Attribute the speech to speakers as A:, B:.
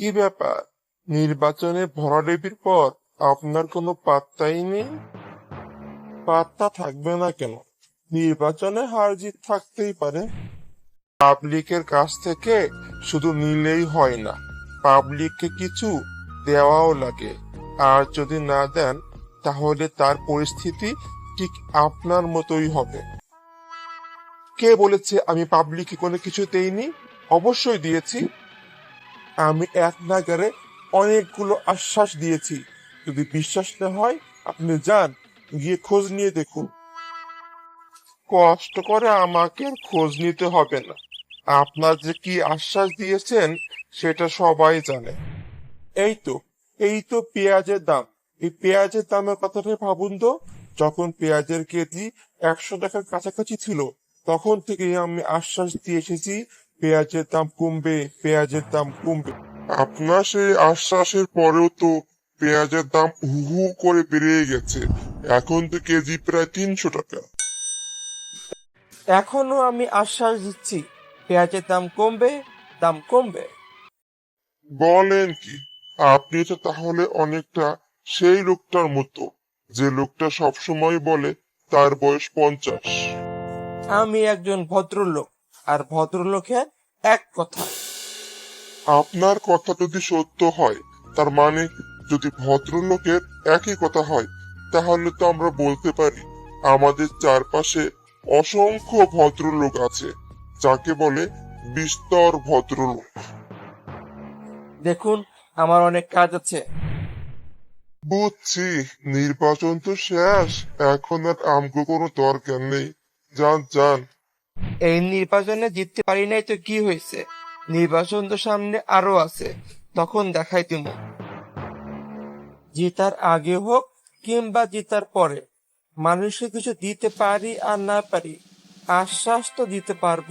A: কি ব্যাপার? নির্বাচনে ভরাডেবির পর আপনার কোনো পাত্তাই নেই? পাত্তা থাকবে না কেন? নির্বাচনে হার জিত থাকতেই পারে। পাবলিকের কাছ থেকে শুধু নিলেই হয় না, পাবলিককে কিছু দেওয়াও লাগে। আর যদি না দেন, তাহলে তার পরিস্থিতি ঠিক আপনার মতোই হবে। কে বলেছে আমি পাবলিককে কোনো কিছু দেইনি? অবশ্যই দিয়েছি। আমি এক নাগারে অনেকগুলো আশ্বাস দিয়েছি। যদি বিশ্বাস না হয়, আপনি যান, গিয়ে খোঁজ নিয়ে দেখুন। কষ্ট করে আমাকে খোঁজ নিতে হবে না। আপনার যে কি আশ্বাস দিয়েছেন, সেটা সবাই জানে। এই তো এই তো পেঁয়াজের দাম। এই পেঁয়াজের দামের কথাটা ভাবুন তো। যখন পেঁয়াজের কেজি একশো টাকার কাছাকাছি ছিল, তখন থেকেই আমি আশ্বাস দিয়ে এসেছি পেঁয়াজের দাম কমবে পেঁয়াজের দাম কমবে। আপনার সেই আশ্বাসের পরেও তো পেঁয়াজের দাম হু হু করে বেড়ে গেছে। এখন তো কেজি প্রায় তিনশো টাকা।
B: এখনও আমি আশ্বাস দিচ্ছি পেঁয়াজের দাম কমবে দাম কমবে।
A: বলেন কি আপনি তো তাহলে অনেকটা সেই লোকটার মতো যে লোকটা সবসময় বলে তার বয়স পঞ্চাশ।
B: আমি একজন ভদ্রলোক আর ভদ্রলোকের এক কথা।
A: আপনার কথা যদি সত্য হয় তার মানে যদি ভদ্রলোকের একই কথা হয় তাহলে তো আমরা বলতে পারি আমাদের চারপাশে অসংখ্য ভদ্রলোক আছে যাকে বলে বিস্তর ভদ্রলোক।
B: দেখুন আমার অনেক কাজ আছে।
A: বুঝছি নির্বাচন তো শেষ এখন আর আমগো কোনো দরকার নেই। যান যান।
B: এই নির্বাচনে জিততে পারি নাই তো কি হয়েছে? নির্বাচন তো সামনে আরও আছে, তখন দেখাই তুমি। জিতার আগে হোক কিংবা জিতার পরে মানুষকে কিছু দিতে পারি আর না পারি, আশ্বাস তো দিতে পারব।